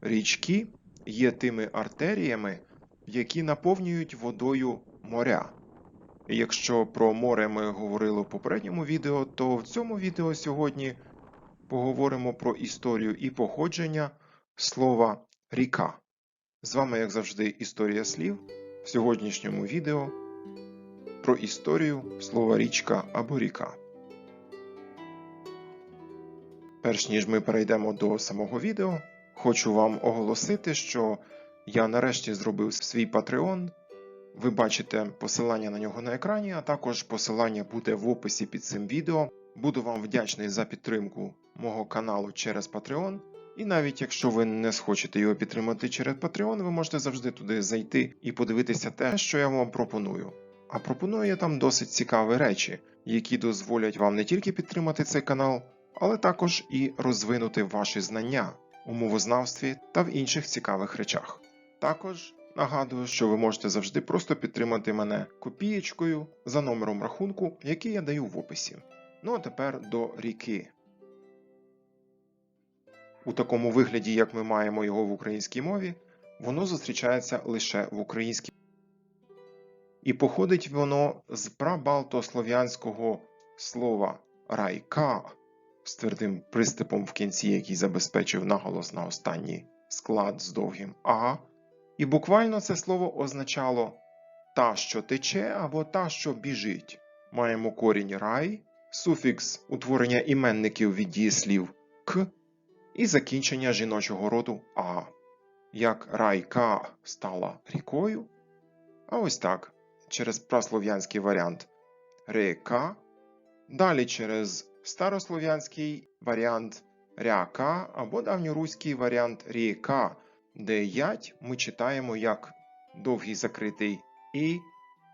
Річки є тими артеріями, які наповнюють водою моря. І Якщо про море ми говорили в попередньому відео, то в цьому відео сьогодні поговоримо про історію і походження слова ріка. З вами, як завжди, історія слів. В сьогоднішньому відео про історію слова річка або ріка. Перш ніж ми перейдемо до самого відео, хочу вам оголосити, що я нарешті зробив свій Patreon. Ви бачите посилання на нього на екрані, а також посилання буде в описі під цим відео. Буду вам вдячний за підтримку мого каналу через Patreon. І навіть якщо ви не схочете його підтримати через Patreon, ви можете завжди туди зайти і подивитися те, що я вам пропоную. А пропоную я там досить цікаві речі, які дозволять вам не тільки підтримати цей канал, але також і розвинути ваші знання у мовознавстві та в інших цікавих речах. Також нагадую, що ви можете завжди просто підтримати мене копієчкою за номером рахунку, який я даю в описі. Ну а тепер до ріки. У такому вигляді, як ми маємо його в українській мові, воно зустрічається лише в українській. І походить воно з прабалтослов'янського слова райка з твердим приступом в кінці, який забезпечив наголос на останній склад з довгим а. І буквально це слово означало та, що тече, або та, що біжить. Маємо корінь рай, суфікс утворення іменників від дієслів к і закінчення жіночого роду а. Як райка стала рікою. А ось так, через праслов'янський варіант река, далі через старослов'янський варіант ряка або давньоруський варіант ріка, де ять ми читаємо як довгий закритий і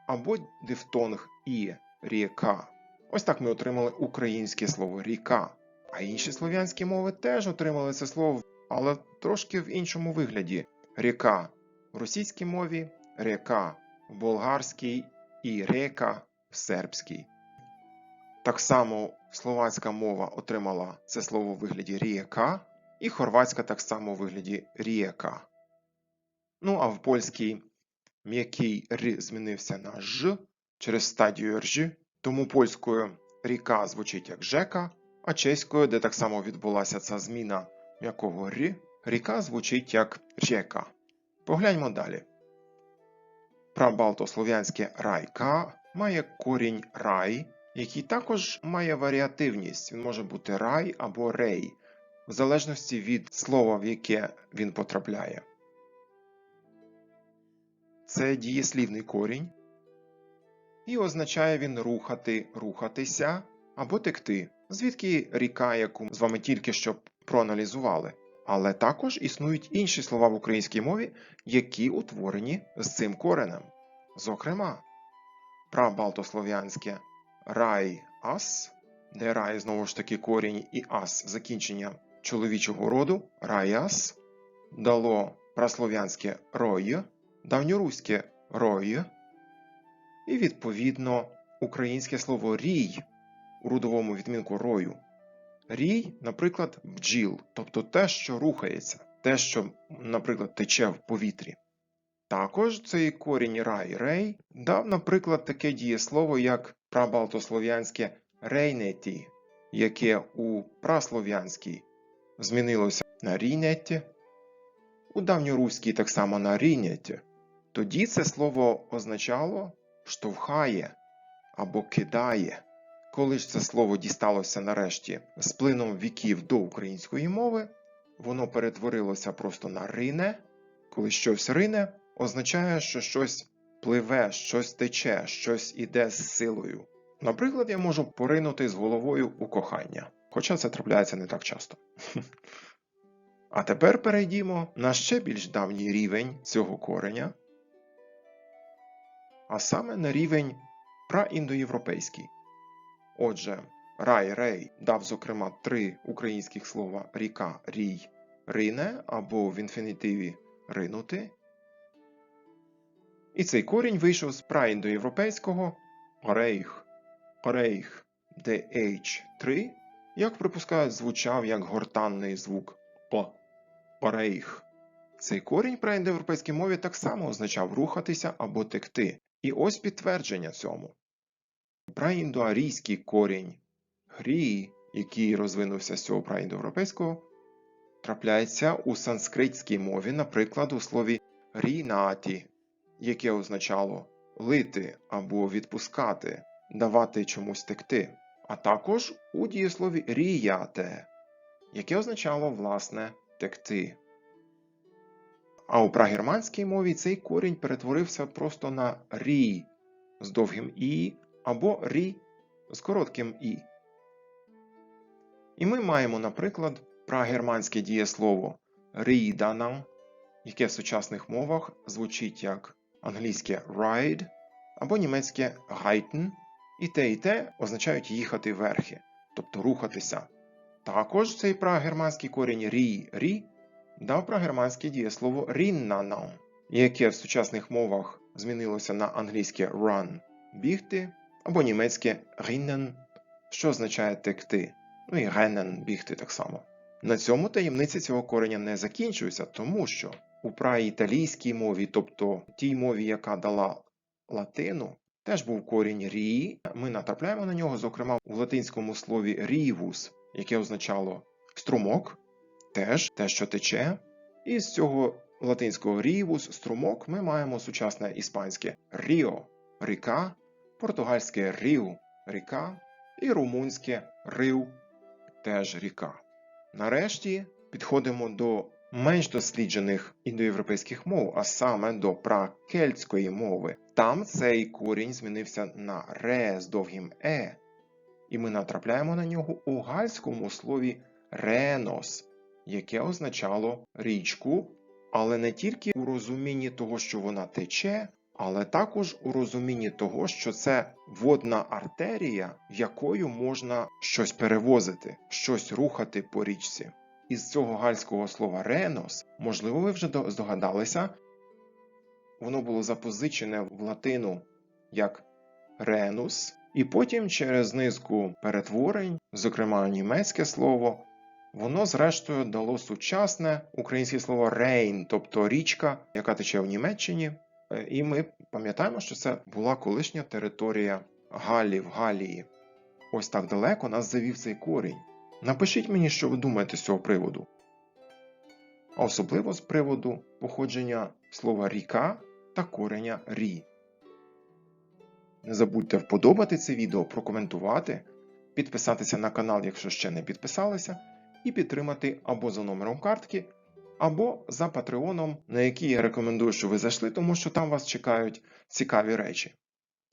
або дифтонг і ріка. Ось так ми отримали українське слово ріка. А інші слов'янські мови теж отримали це слово, але трошки в іншому вигляді. Ріка в російській мові, река в болгарській і река в сербській. Так само словацька мова отримала це слово в вигляді рієка, і хорватська так само в вигляді рієка. Ну а в польській м'який р змінився на ж через стадію рж, тому польською ріка звучить як жека, а чеською, де так само відбулася ця зміна м'якого р, ріка звучить як река. Погляньмо далі. Прабалтослов'янське райка має корінь рай, який також має варіативність. Він може бути рай або рей, в залежності від слова, в яке він потрапляє. Це дієслівний корінь, і означає він рухати, рухатися або текти, звідки ріка, яку з вами тільки що проаналізували. Але також існують інші слова в українській мові, які утворені з цим коренем. Зокрема, прабалтослов'янське рай ас, де рай знову ж таки корінь і ас закінчення чоловічого роду раяс, дало праслов'янське рой, давньоруське рой, і відповідно українське слово рій у родовому відмінку рою. Рій, наприклад, бджіл, тобто те, що рухається, те, що, наприклад, тече в повітрі. Також цей корінь рай рей дав, наприклад, таке дієслово, як прабалтослов'янське рейнеті, яке у праслов'янській змінилося на рінеті, у давньоруській так само на рінеті. Тоді це слово означало штовхає або кидає. Коли ж це слово дісталося нарешті з плином віків до української мови, воно перетворилося просто на рине. Коли щось рине, означає, що щось пливе, щось тече, щось іде з силою. Наприклад, я можу поринути з головою у кохання, хоча це трапляється не так часто. А тепер перейдімо на ще більш давній рівень цього кореня, а саме на рівень праіндоєвропейський. Отже, рай рей дав, зокрема, три українських слова ріка, рій, рине або в інфінітиві ринути. І цей корінь вийшов з праіндоєвропейського рейх, рейх, де H3, як припускають, звучав як гортанний звук П. Рейх. Цей корінь при індоєвропейській мові так само означав рухатися або текти. І ось підтвердження цьому. Праіндоарійський корінь грі, який розвинувся з цього праіндоєвропейського, трапляється у санскритській мові, наприклад, у слові рінаті, яке означало лити або відпускати, давати чомусь текти, а також у дієслові ріяте, яке означало власне текти. А у прагерманській мові цей корінь перетворився просто на рі з довгим і або рі з коротким і. І ми маємо, наприклад, прагерманське дієслово ріданам, яке в сучасних мовах звучить як англійське ride або німецьке reiten, і те і те означають їхати верхи, тобто рухатися. Також цей прагерманський корінь рі рі дав прагерманське дієслово ріннанам, яке в сучасних мовах змінилося на англійське run бігти або німецьке rinnen, що означає текти, ну і rennen бігти так само. На цьому таємниці цього кореня не закінчується, тому що у праіталійській мові, тобто тій мові, яка дала латину, теж був корінь рі. Ми натрапляємо на нього, зокрема, у латинському слові рівус, яке означало струмок, теж те, що тече. І з цього латинського рівус, струмок, ми маємо сучасне іспанське ріо ріка, португальське ріу ріка і румунське рив теж ріка. Нарешті підходимо до менш досліджених індоєвропейських мов, а саме до пракельтської мови. Там цей корінь змінився на ре з довгим е, і ми натрапляємо на нього у гальському слові ренос, яке означало річку, але не тільки у розумінні того, що вона тече, але також у розумінні того, що це водна артерія, якою можна щось перевозити, щось рухати по річці. Із цього гальського слова ренос, можливо, ви вже здогадалися, воно було запозичене в латину як ренус, і потім через низку перетворень, зокрема німецьке слово, воно зрештою дало сучасне українське слово рейн, тобто річка, яка тече в Німеччині. Е, І ми пам'ятаємо, що це була колишня територія Галлів, Галії. Ось так далеко нас завів цей корінь. Напишіть мені, що ви думаєте з цього приводу. А особливо з приводу походження слова ріка та кореня рі. Не забудьте вподобати це відео, прокоментувати, підписатися на канал, якщо ще не підписалися, і підтримати або за номером картки, або за патреоном, на який я рекомендую, що ви зайшли, тому що там вас чекають цікаві речі.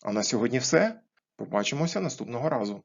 А на сьогодні все. Побачимося наступного разу.